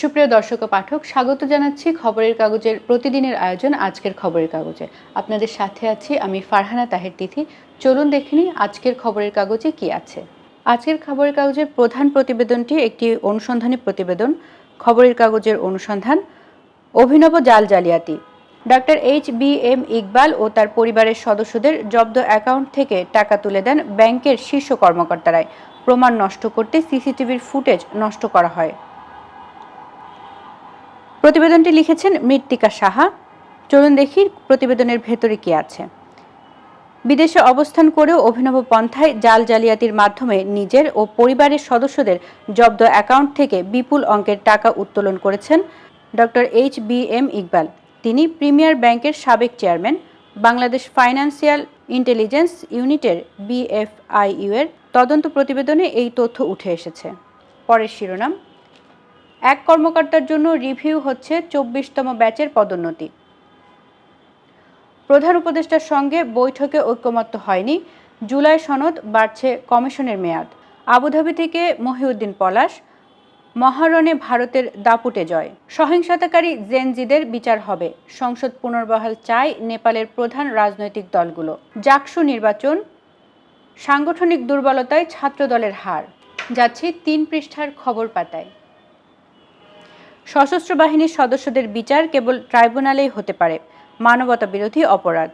সুপ্রিয় দর্শক ও পাঠক, স্বাগত জানাচ্ছি খবরের কাগজের প্রতিদিনের আয়োজন আজকের খবরের কাগজে। আপনাদের সাথে আছি আমি ফারহানা তাহের তিথি। চলুন দেখিনি আজকের খবরের কাগজে কি আছে। আজকের খবরের কাগজের প্রধান প্রতিবেদনটি একটি অনুসন্ধানী প্রতিবেদন। খবরের কাগজের অনুসন্ধান, অভিনব জাল জালিয়াতি। Doctor H B M Iqbal ও তার পরিবারের সদস্যদের জব্দ অ্যাকাউন্ট থেকে টাকা তুলে দেন ব্যাংকের শীর্ষ কর্মকর্তারাই। প্রমাণ নষ্ট করতে সিসিটিভির ফুটেজ নষ্ট করা হয়। প্রতিবেদনটি লিখেছেন মৃত্তিকা সাহা। চলুন দেখি প্রতিবেদনের ভেতরে কি আছে। বিদেশে অবস্থান করেও অভিনব পন্থায় জাল জালিয়াতির মাধ্যমে নিজের ও পরিবারের সদস্যদের জব্দ অ্যাকাউন্ট থেকে বিপুল অঙ্কের টাকা উত্তোলন করেছেন doctor H B M Iqbal. তিনি প্রিমিয়ার ব্যাংকের সাবেক চেয়ারম্যান, বাংলাদেশ ফাইন্যান্সিয়াল ইন্টেলিজেন্স ইউনিটের বিএফআইইউ এর তদন্ত প্রতিবেদনে এই তথ্য উঠে এসেছে। পরের শিরোনাম এক কর্মকর্তার জন্য রিভিউ হচ্ছে চব্বিশতম ব্যাচের পদোন্নতি। প্রধান উপদেষ্টার সঙ্গে বৈঠকে ঐক্যমত্য হয়নি। জুলাই সনদ বাড়ছে কমিশনের মেয়াদ। আবুধাবি থেকে মহিউদ্দিন পলাশ, মহারণে ভারতের দাপুটে জয়। সহিংসতাকারী জেনজিদের বিচার হবে। সংসদ পুনর্বহাল চায় নেপালের প্রধান রাজনৈতিক দলগুলো। জাকসু নির্বাচন, সাংগঠনিক দুর্বলতায় ছাত্রদলের হার। যাচ্ছে তিন পৃষ্ঠার খবর পাতায়। সশস্ত্র বাহিনীর সদস্যদের বিচার কেবল ট্রাইব্যুনালেই হতে পারে। মানবতা বিরোধী অপরাধ।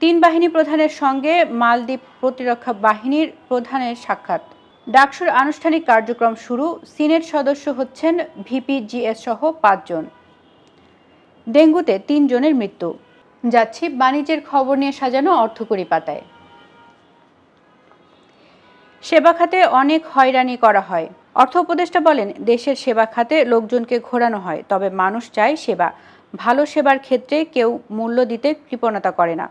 তিন বাহিনী প্রধানের সঙ্গে মালদ্বীপ প্রতিরক্ষা বাহিনীর প্রধানের সাক্ষাৎ। ডাকসুর আনুষ্ঠানিক কার্যক্রম শুরু, সিনেট সদস্য হচ্ছেন ভিপি ভিপিজিএস সহ পাঁচজন ডেঙ্গুতে তিনজনের মৃত্যু। যাচ্ছি বাণিজ্যের খবর নিয়ে সাজানো অর্থকরী পাতায়। সেবা খাতে অনেক হয়রানি করা হয়। অর্থ উপদেষ্টা বলেন, দেশের সেবা খাতে লোকজনকে ঘোরানো হয়, তবে মানুষ চায় সেবা। ভালো সেবার ক্ষেত্রে কেউ মূল্য দিতে কৃপণতা করে না।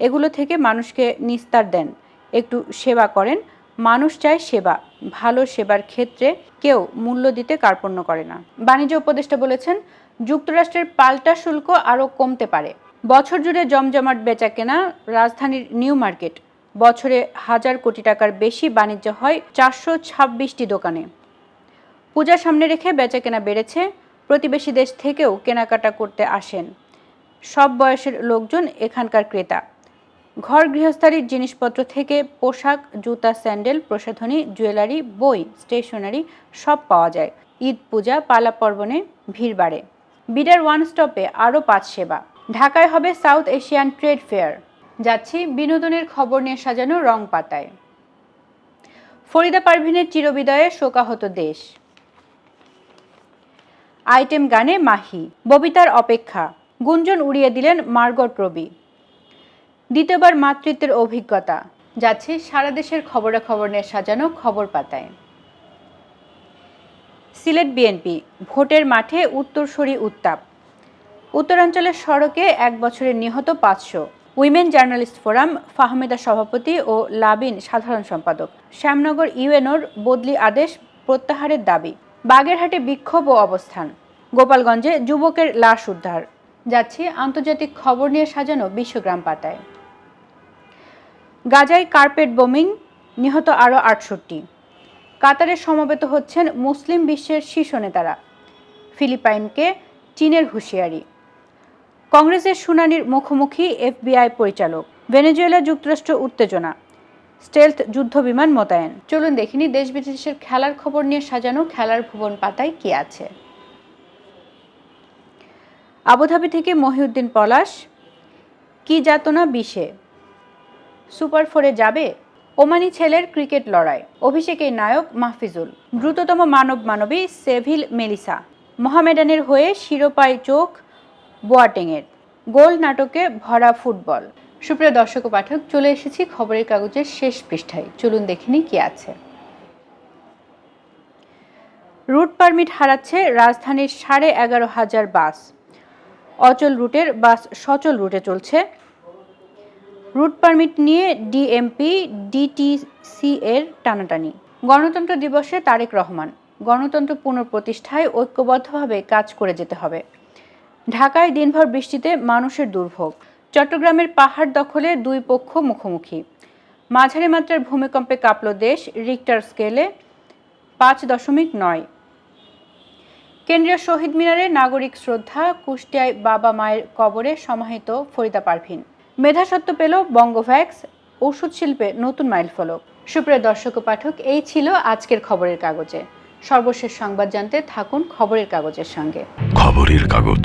এগুলো থেকে মানুষকে নিস্তার দেন। একটু সেবা করেন। মানুষ চায় সেবা। ভালো সেবার ক্ষেত্রে কেউ মূল্য দিতে কার্পণ্য করে না। বাণিজ্য উপদেষ্টা বলেছেন, যুক্তরাষ্ট্রের পাল্টা শুল্ক আরও কমতে পারে। বছর জুড়ে জমজমাট বেচা কেনা রাজধানীর নিউ মার্কেট। বছরে হাজার কোটি টাকার বেশি বাণিজ্য হয় চারশো ছাব্বিশটি দোকানে। পূজা সামনে রেখে বেচাকেনা বেড়েছে, প্রতিবেশী দেশ থেকেও কেনাকাটা করতে আসেন। সব বয়সের লোকজন এখানকার ক্রেতা। ঘর গৃহস্থালির জিনিসপত্র থেকে পোশাক, জুতা, স্যান্ডেল, প্রসাধনী, জুয়েলারি, বই, স্টেশনারি সব পাওয়া যায়। ঈদ পূজা, পালা পর্বণে ভিড় বাড়ে। বিডার ওয়ান স্টপে আরও পাঁচ সেবা। ঢাকায় হবে সাউথ এশিয়ান ট্রেড ফেয়ার। যাচ্ছি বিনোদনের খবর নিয়ে সাজানো রং পাতায়। ফরিদা পারভিনের চিরবিদয়ে শোকাহত দেশ। আইটেম গানে মাহি, ববিতার অপেক্ষা, গুঞ্জন উড়িয়ে দিলেন মার্গট রবি। দ্বিতীয়বার মাতৃত্বের অভিজ্ঞতা, যাচ্ছে সারা দেশের খবরাখবর নিয়ে সাজানো খবর পাতায়। সিলেট বিএনপি, ভোটের মাঠে উত্তরসূরি উত্তাপ। উত্তরাঞ্চলের সড়কে এক বছরের নিহত পাঁচশো। উইমেন জার্নালিস্ট ফোরাম, ফাহমেদা সভাপতি ও লাবিন সাধারণ সম্পাদক। শ্যামনগর ইউএনওর বদলি আদেশ প্রত্যাহারের দাবি। বাগেরহাটে বিক্ষোভ ও অবস্থান। গোপালগঞ্জে যুবকের লাশ উদ্ধার। যাচ্ছি আন্তর্জাতিক খবর নিয়ে সাজানো বিশ্বগ্রাম পাতায়। গাজায় কার্পেট বোমিং, নিহত আরও আটষট্টি। কাতারে সমবেত হচ্ছেন মুসলিম বিশ্বের শীর্ষ নেতারা। ফিলিপাইনকে চীনের হুঁশিয়ারি। কংগ্রেসের শুনানির মুখোমুখি এফবিআই পরিচালক। ভেনেজুয়েলা যুক্তরাষ্ট্র উত্তেজনা। স্টেলথ যুদ্ধ বিমান মোতায়েন। চলুন দেখিনি দেশ বিদেশের খেলার খবর নিয়ে সাজানো খেলার ভুবন পাতায় কি আছে। আবুধাবি থেকে মহিউদ্দিন পলাশ, কি যাতনা বিশে। সুপার ফোরে যাবে ওমানি ছেলের ক্রিকেট লড়াই। অভিষেকের নায়ক মাহফিজুল। দ্রুততম মানব মানবী সেভিল মেলিসা। মোহামেডানের হয়ে শিরোপায় চোখ বোয়াটেংয়ের। গোল নাটকে ভরা ফুটবল। সুপ্রিয় দর্শক পাঠক, চলে এসেছি খবরের কাগজের শেষ পৃষ্ঠায়। চলুন দেখিনি কি আছে। রুট পারমিট হারাচ্ছে রাজধানীর সাড়ে এগারো হাজার বাস। অচল রুটের বাস সচল রুটে চলছে। রুট পারমিট নিয়ে ডিএমপি, ডিটিসি এর টানাটানি। গণতন্ত্র দিবসে তারেক রহমান। গণতন্ত্র পুনঃপ্রতিষ্ঠায় ঐক্যবদ্ধভাবে কাজ করে যেতে হবে। ঢাকায় দিনভর বৃষ্টিতে মানুষের দুর্ভোগ। চট্টগ্রামের পাহাড় দখলে দুই পক্ষ মুখোমুখি। মাঝারি মাত্রার ভূমিকম্পে কাঁপল দেশ রিক্টার স্কেলে পাঁচ দশমিক নয়। কেন্দ্রীয় শহীদ মিনারে নাগরিক শ্রদ্ধা, কুষ্টিয়ায় বাবা মায়ের কবরে সমাহিত ফরিদা পারভিন। মেধাসত্ব পেল বঙ্গভ্যাক্স, ওষুধ শিল্পে নতুন মাইল ফলক। সুপ্রিয় দর্শক পাঠক, এই ছিল আজকের খবরের কাগজে। সর্বশেষ সংবাদ জানতে থাকুন খবরের কাগজের সঙ্গে। খবরের কাগজ।